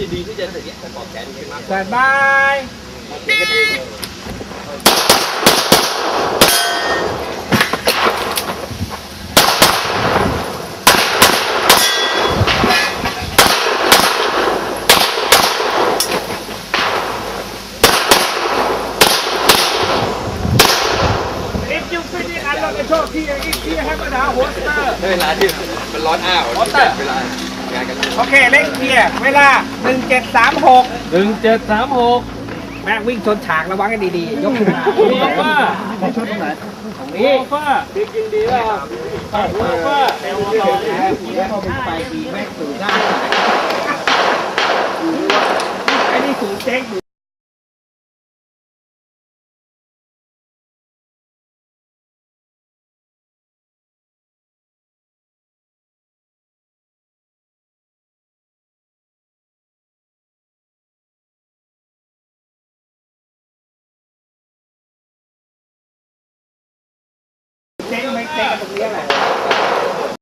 ดีที่จะประกอบแขนขึ้นมาสบายเสียงก็ดีเอ็กซ์ยูฟินี่อันเราจะโชคที่อีกที่ให้ปัญหาโฮสเตอร์เวลาที่มันร้อนอ้าวมอเตอร์เวลางานกัน โอเคเล่นเคลียร์เวลา 1736 หนึ่งเจ็ดสามหกแม่งวิ่งชนฉากระวังให้ดีๆ ยกขึ้นมาโอ้ฟ้าชนตรงไหนตรงโอ้นี้ฟ้าดีจริงดีแล้วโอ้ฟ้าเข้าไปไปดีแม่งสูงได้ไอ้นี่สูงเจ๊งอยู่ đây là cục mía này.